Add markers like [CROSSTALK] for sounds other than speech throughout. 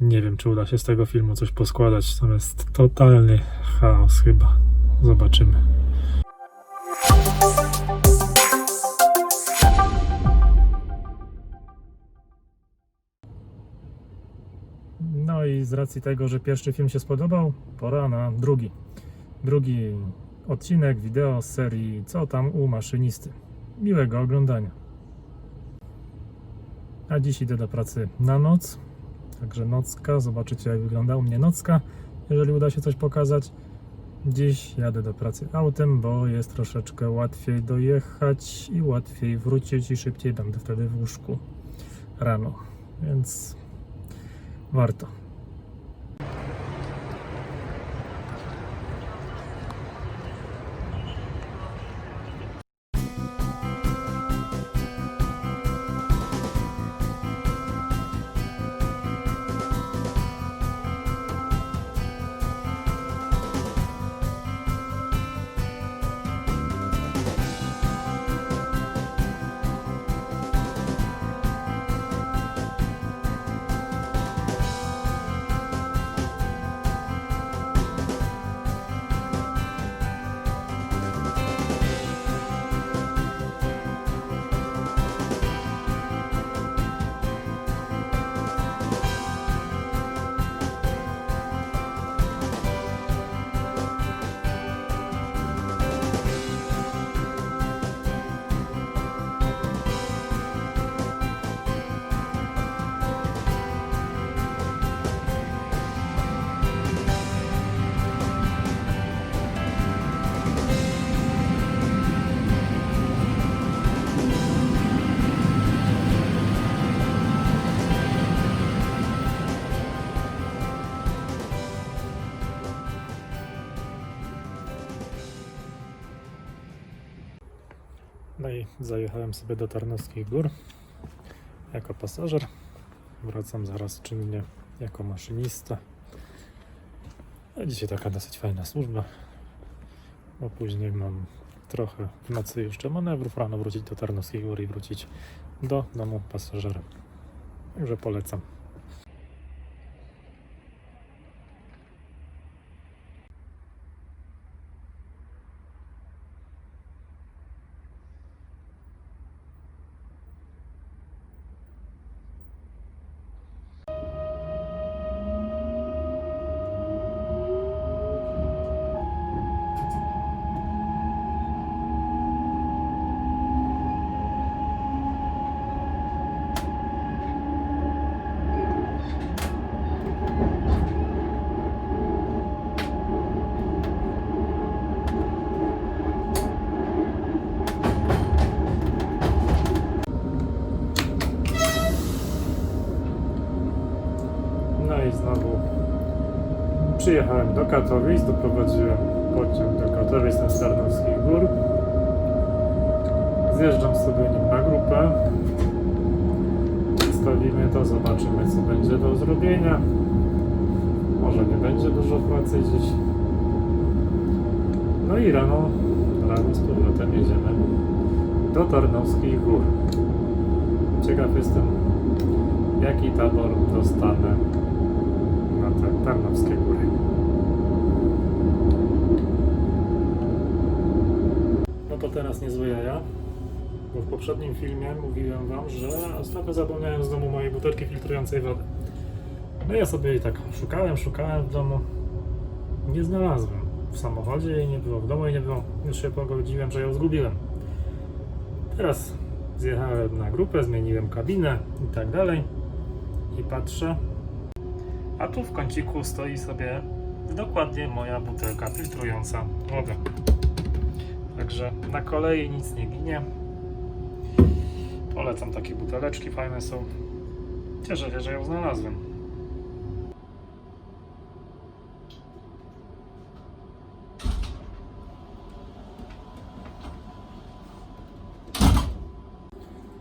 Nie wiem, czy uda się z tego filmu coś poskładać. Tam jest totalny chaos chyba. Zobaczymy. No i z racji tego, że pierwszy film się spodobał, pora na drugi. Drugi odcinek wideo z serii Co tam u maszynisty. Miłego oglądania. A dziś idę do pracy na noc. Także nocka, zobaczycie jak wygląda u mnie nocka, jeżeli uda się coś pokazać. Dziś jadę do pracy autem, bo jest troszeczkę łatwiej dojechać i łatwiej wrócić i szybciej będę wtedy w łóżku rano. Więc warto. No i zajechałem sobie do Tarnowskich Gór jako pasażer. Wracam zaraz czynnie jako maszynista. A dzisiaj taka dosyć fajna służba, bo później mam trochę w nocy jeszcze manewrów, rano wrócić do Tarnowskich Gór i wrócić do domu pasażera. Także polecam. Przyjechałem do Katowic, doprowadziłem pociąg do Katowic na Starnowskich Gór. Zjeżdżam sobie nim na grupę. Przedstawimy to, zobaczymy co będzie do zrobienia. Może nie będzie dużo pracy dziś. No i rano, rano z powrotem jedziemy do Tarnowskich Gór. Ciekaw jestem, jaki tabor dostanę na te Tarnowskie Góry. No to teraz niezłe jaja, bo w poprzednim filmie mówiłem Wam, że ostatnio zapomniałem z domu mojej butelki filtrującej wodę. No ja sobie jej tak szukałem, szukałem w domu, nie znalazłem. W samochodzie jej nie było, w domu jej nie było, już się pogodziłem, że ją zgubiłem. Teraz zjechałem na grupę, zmieniłem kabinę i tak dalej i patrzę, a tu w kąciku stoi sobie dokładnie moja butelka filtrująca wodę. Także na kolei nic nie ginie. Polecam takie buteleczki, fajne są. Cieszę się, że ją znalazłem.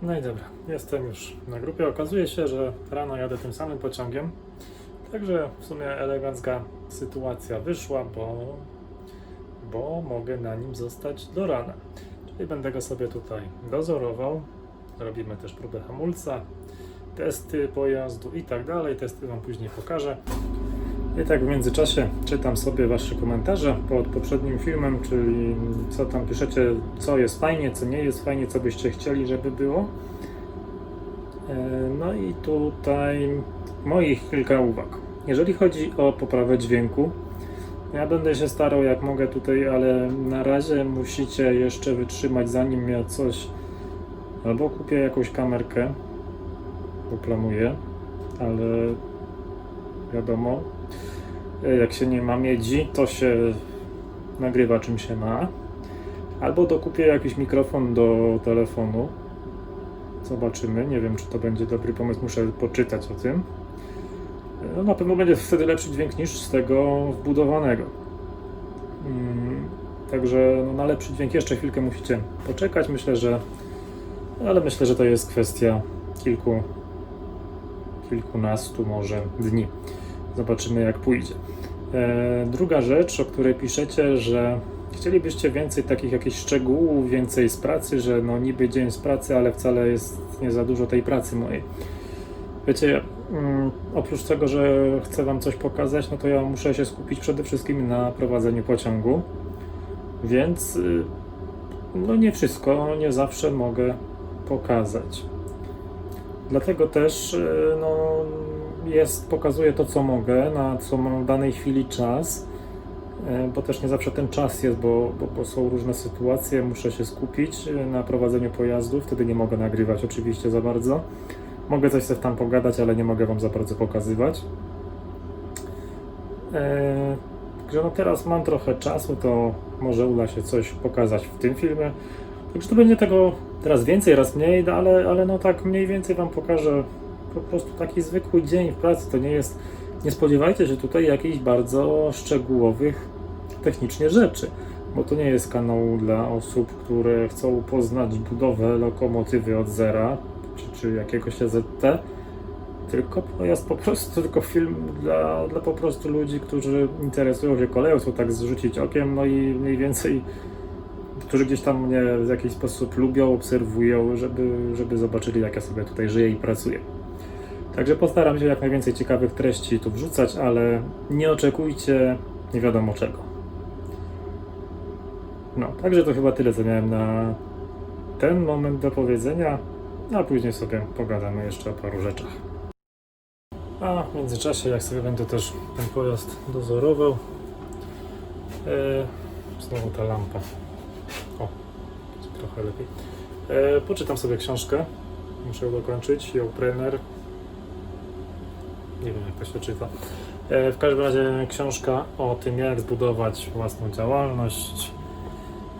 No i dobra, jestem już na grupie. Okazuje się, że rano jadę tym samym pociągiem. Także w sumie elegancka sytuacja wyszła, bo, bo mogę na nim zostać do rana. Czyli będę go sobie tutaj dozorował. Robimy też próbę hamulca. testy pojazdu i tak dalej. Testy Wam później pokażę. I tak w międzyczasie czytam sobie Wasze komentarze pod poprzednim filmem, czyli co tam piszecie, co jest fajnie, co nie jest fajnie, co byście chcieli, żeby było. E, No i tutaj moich kilka uwag. Jeżeli chodzi o poprawę dźwięku, ja będę się starał jak mogę tutaj, ale na razie musicie jeszcze wytrzymać zanim ja coś albo kupię jakąś kamerkę, bo planuję, ale wiadomo, jak się nie ma miedzi, to się nagrywa czym się ma. Albo dokupię jakiś mikrofon do telefonu. Zobaczymy. Nie wiem, czy to będzie dobry pomysł. Muszę poczytać o tym. No, na pewno będzie wtedy lepszy dźwięk niż z tego wbudowanego. Mm, Także no, na lepszy dźwięk jeszcze chwilkę musicie poczekać. Myślę, że. Ale myślę, że to jest kwestia kilku, kilkunastu może dni. Zobaczymy, jak pójdzie. E, druga rzecz, o której piszecie, że chcielibyście więcej takich jakichś szczegółów, więcej z pracy, że no niby dzień z pracy, ale wcale jest nie za dużo tej pracy mojej. Wiecie, oprócz tego, że chcę Wam coś pokazać, no to ja muszę się skupić przede wszystkim na prowadzeniu pociągu, więc y, no nie wszystko, nie zawsze mogę pokazać. Dlatego też y, no, jest, pokazuję to, co mogę, na co mam w danej chwili czas, y, bo też nie zawsze ten czas jest, bo, bo, bo są różne sytuacje, muszę się skupić na prowadzeniu pojazdu, wtedy nie mogę nagrywać oczywiście za bardzo. Mogę coś sobie tam pogadać, ale nie mogę Wam za bardzo pokazywać. Eee, Także no teraz mam trochę czasu, to może uda się coś pokazać w tym filmie. Także to będzie tego teraz więcej, raz mniej, no ale, ale no tak mniej więcej Wam pokażę po prostu taki zwykły dzień w pracy. To nie jest, nie spodziewajcie się tutaj jakichś bardzo szczegółowych technicznie rzeczy, bo to nie jest kanał dla osób, które chcą poznać budowę lokomotywy od zera, czy, czy jakiegoś AZT, tylko pojazd po prostu, [LAUGHS] tylko film dla, dla po prostu ludzi, którzy interesują się koleją, chcą tak zrzucić okiem, no i mniej więcej którzy gdzieś tam mnie w jakiś sposób lubią, obserwują, żeby, żeby zobaczyli, jak ja sobie tutaj żyję i pracuję. Także postaram się jak najwięcej ciekawych treści tu wrzucać, ale nie oczekujcie nie wiadomo czego. No, także to chyba tyle, co miałem na ten moment do powiedzenia, a później sobie pogadamy jeszcze o paru rzeczach. A w międzyczasie, jak sobie będę też ten pojazd dozorował, e, znowu ta lampa. O, trochę lepiej. E, poczytam sobie książkę. Muszę ją dokończyć. Joe Nie wiem, jak to się czyta. E, w każdym razie książka o tym, jak zbudować własną działalność,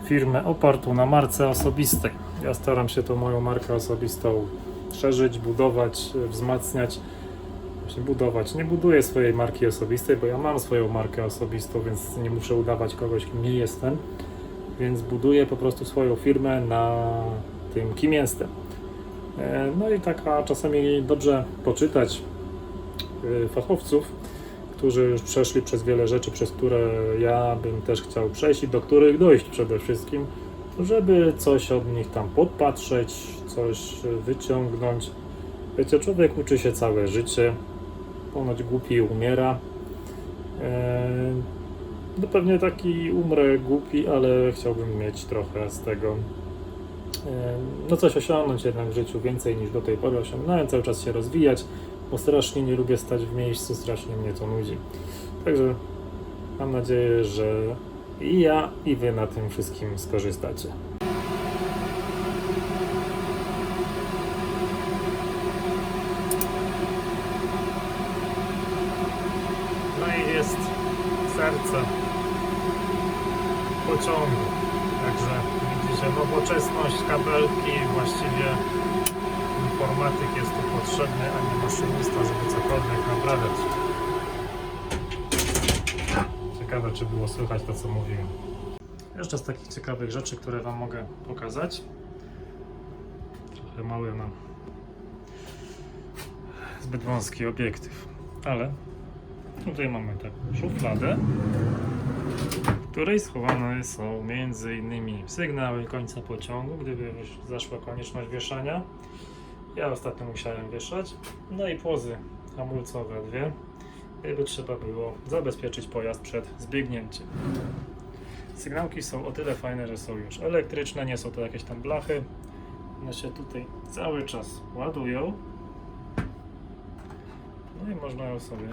firmę opartą na marce osobistej. Ja staram się tą moją markę osobistą szerzyć, budować, wzmacniać. Właśnie budować. Nie buduję swojej marki osobistej, bo ja mam swoją markę osobistą, więc nie muszę udawać kogoś, kim nie jestem. Więc buduję po prostu swoją firmę na tym, kim jestem. E, No i taka czasami dobrze poczytać e, fachowców, którzy już przeszli przez wiele rzeczy, przez które ja bym też chciał przejść i do których dojść przede wszystkim, żeby coś od nich tam podpatrzeć, coś wyciągnąć. Wiecie, człowiek uczy się całe życie, ponoć głupi umiera. Eee, no pewnie taki umrę głupi, ale chciałbym mieć trochę z tego, em, no coś osiągnąć jednak w życiu więcej niż do tej pory osiągnąłem, cały czas się rozwijać, bo strasznie nie lubię stać w miejscu, strasznie mnie to nudzi. Także mam nadzieję, że i ja, i wy na tym wszystkim skorzystacie. No i jest serce pociągu. Także widzicie, nowoczesność, kabelki, właściwie informatyk jest tu potrzebny, a nie maszynista, żeby cokolwiek naprawiać. Ciekawe, czy było słychać to, co mówiłem. Jeszcze z takich ciekawych rzeczy, które Wam mogę pokazać. Trochę mały mam zbyt wąski obiektyw, ale tutaj mamy taką szufladę, w której schowane są między innymi sygnały końca pociągu, gdyby zaszła konieczność wieszania, Ja ostatnio musiałem wieszać. No i płozy hamulcowe dwie, gdyby trzeba było zabezpieczyć pojazd przed zbiegnięciem. Sygnałki są o tyle fajne, że są już elektryczne, nie są to jakieś tam blachy. One się tutaj cały czas ładują. No i można ją sobie,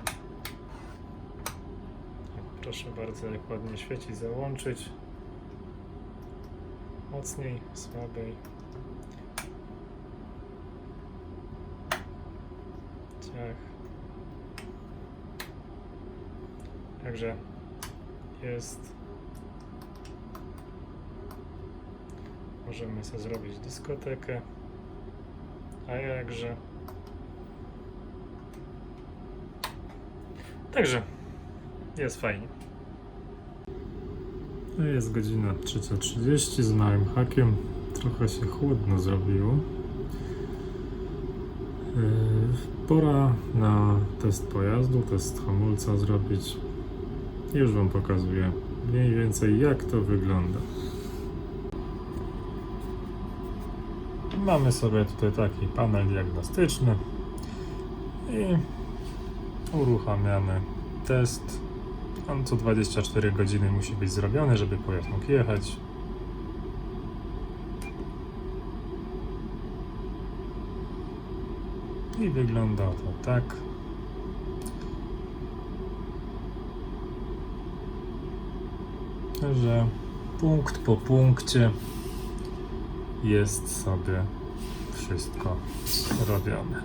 tak, proszę bardzo, jak ładnie świeci, załączyć. Mocniej, słabiej. Ciach. Także jest. Możemy sobie zrobić dyskotekę. A jakże. Także jest fajnie. No Jest godzina 3.30 z małym hakiem. Trochę się chłodno zrobiło. Yy, Pora na test pojazdu, test hamulca zrobić. Już Wam pokazuję mniej więcej jak to wygląda. Mamy sobie tutaj taki panel diagnostyczny i uruchamiamy test. On co 24 godziny musi być zrobiony, żeby pojazd mógł jechać. I wygląda to tak. Że punkt po punkcie jest sobie wszystko robione.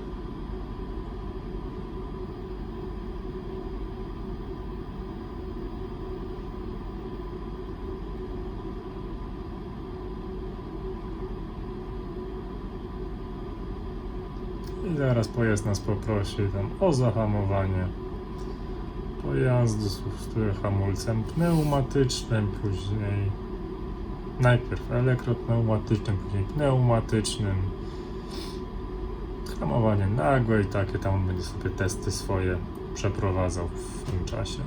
I zaraz pojazd nas poprosi tam o zahamowanie pojazdu z hamulcem pneumatycznym, później najpierw elektropneumatycznym, później pneumatycznym. Hamowanie nagłe i takie tam on będzie sobie testy swoje przeprowadzał w tym czasie.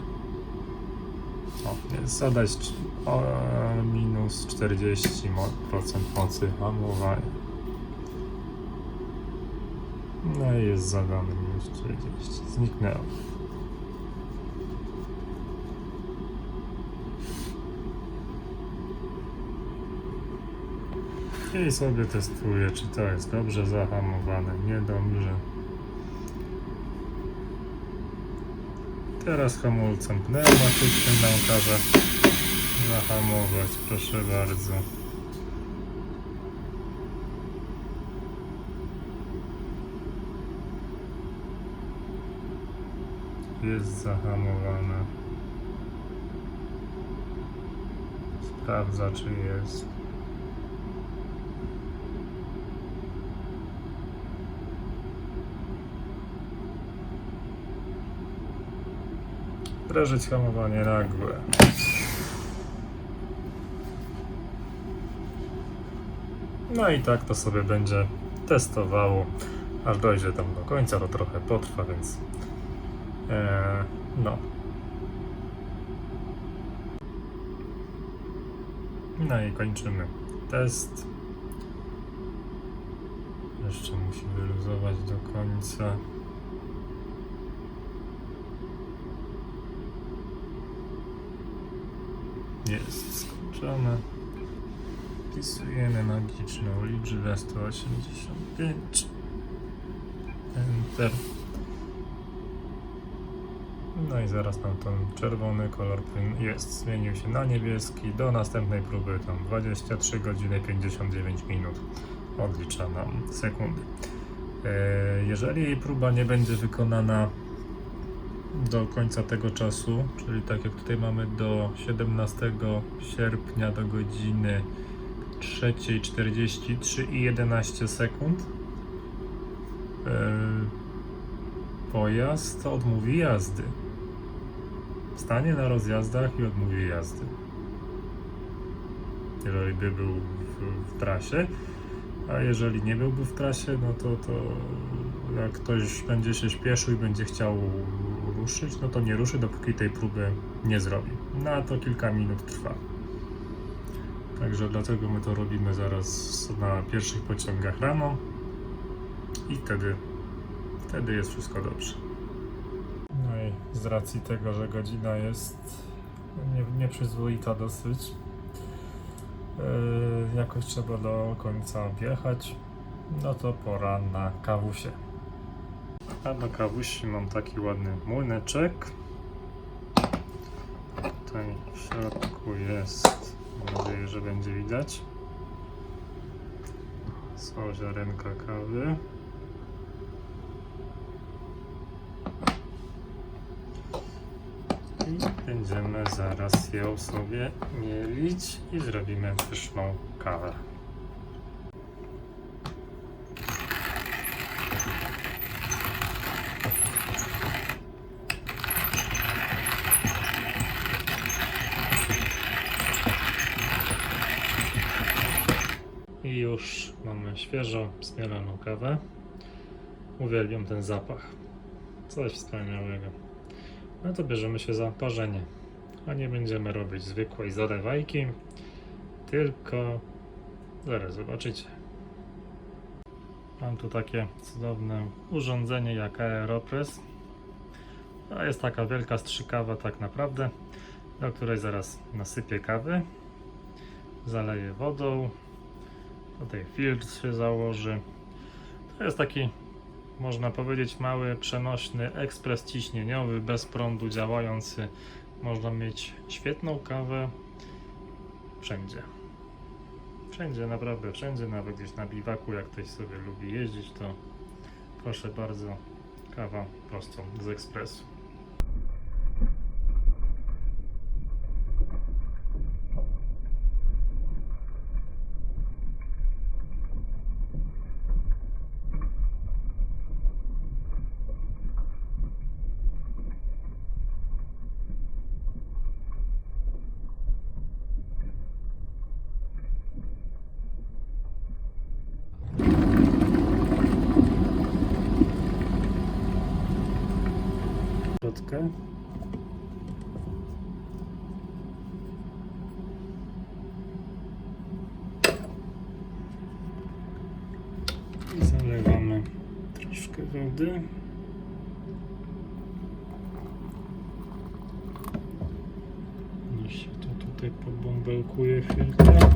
O, jest zadać o, minus 40% mo- mocy hamowania. No i jest zadany minus 40. Zniknęło. I sobie testuję, czy to jest dobrze zahamowane, niedobrze. Teraz hamulcem pneumatycznym nam każe zahamować, proszę bardzo. Jest zahamowane. Sprawdza, czy jest. Wdrażać hamowanie nagłe. No i tak to sobie będzie testowało, aż dojdzie tam do końca. To trochę potrwa, więc e, no. No i kończymy test. Jeszcze musi wyluzować do końca. Skończone. Wpisujemy magiczną liczbę 185. Enter. No i zaraz nam ten czerwony kolor jest, zmienił się na niebieski. Do następnej próby tam 23 godziny 59 minut odlicza nam sekundy. E, Jeżeli próba nie będzie wykonana do końca tego czasu, czyli tak jak tutaj mamy do 17 sierpnia do godziny 3.43 i 11 sekund. Yy, pojazd odmówi jazdy. Stanie na rozjazdach i odmówi jazdy. Jeżeli by był w, w trasie, a jeżeli nie byłby w trasie, no to, to jak ktoś będzie się śpieszył i będzie chciał ruszyć, no to nie ruszy, dopóki tej próby nie zrobi. No a to kilka minut trwa. Także dlatego my to robimy zaraz na pierwszych pociągach rano. i wtedy, wtedy jest wszystko dobrze. No i z racji tego, że godzina jest nie, nieprzyzwoita dosyć, yy, jakoś trzeba do końca objechać, no to pora na kawusie. A do kawusi mam taki ładny młyneczek. Tutaj w środku jest, mam nadzieję, że będzie widać, są ziarenka kawy. I będziemy zaraz ją sobie mielić i zrobimy pyszną kawę. Już mamy świeżo zmielaną kawę. Uwielbiam ten zapach. Coś wspaniałego. No to bierzemy się za parzenie. A nie będziemy robić zwykłej zalewajki, tylko zaraz zobaczycie. Mam tu takie cudowne urządzenie jak Aeropress. To jest taka wielka strzykawa tak naprawdę, do której zaraz nasypię kawy, zaleję wodą, Tutaj filtr się założy. To jest taki, można powiedzieć, mały, przenośny ekspres ciśnieniowy, bez prądu działający. Można mieć świetną kawę wszędzie. Wszędzie, naprawdę wszędzie, nawet gdzieś na biwaku, jak ktoś sobie lubi jeździć, to proszę bardzo, kawa prosto z ekspresu. I zalewamy troszkę wody. Niech się to tutaj pobąbelkuje chwilkę.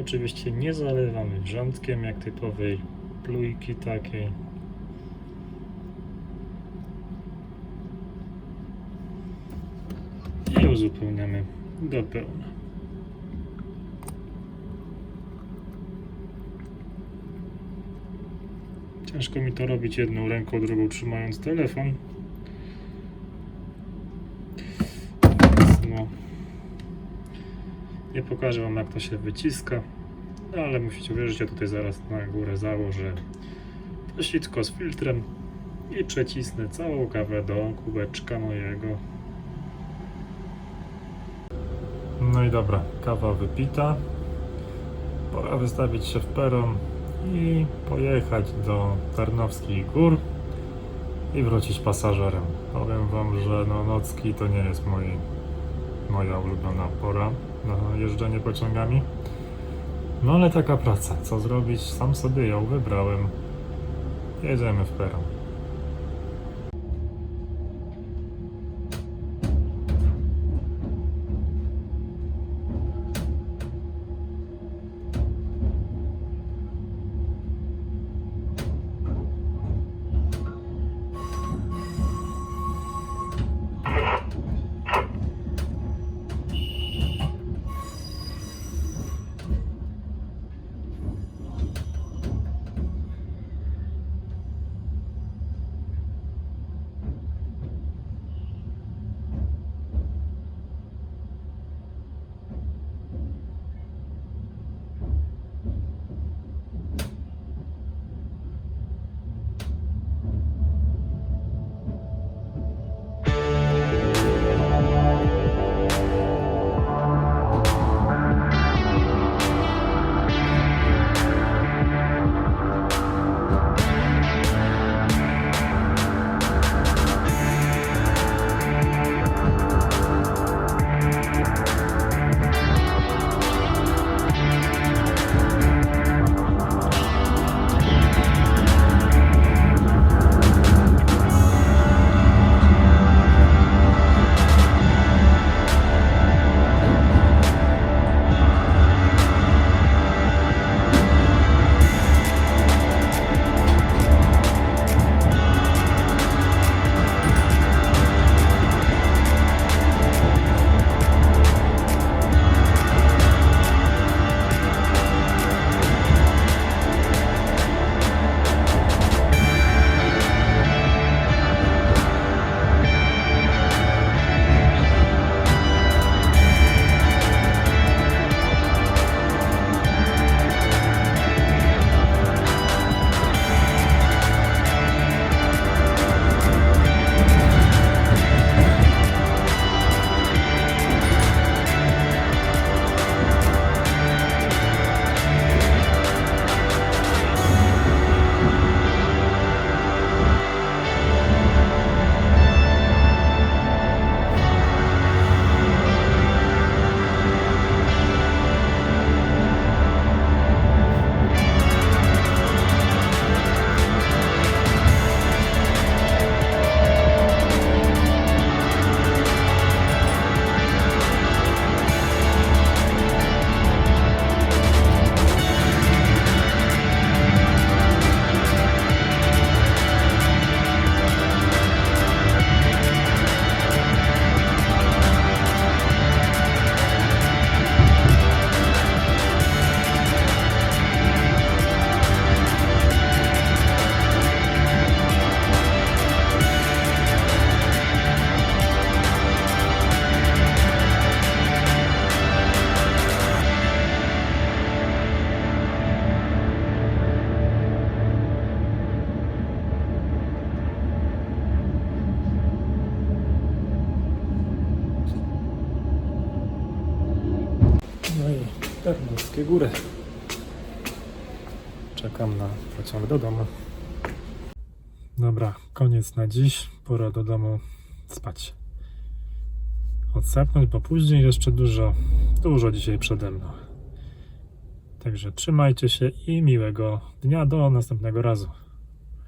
Oczywiście nie zalewamy wrzątkiem jak typowej plujki takiej. I uzupełniamy do pełna. Ciężko mi to robić jedną ręką, drugą trzymając telefon. No, pokażę Wam jak to się wyciska, no, ale musicie uwierzyć, ja tutaj zaraz na górę założę to sitko z filtrem i przecisnę całą kawę do kubeczka mojego. No i dobra, kawa wypita. Pora wystawić się w peron i pojechać do Tarnowskich Gór i wrócić pasażerem. Powiem Wam, że no, nocki to nie jest moi, moja ulubiona pora na jeżdżenie pociągami. No ale taka praca, co zrobić? Sam sobie ją wybrałem. Jedziemy w peron. Góry. Czekam na pociąg do domu. Dobra, koniec na dziś. Pora do domu spać. Odsapnąć, bo później jeszcze dużo, dużo dzisiaj przede mną. Także trzymajcie się i miłego dnia do następnego razu.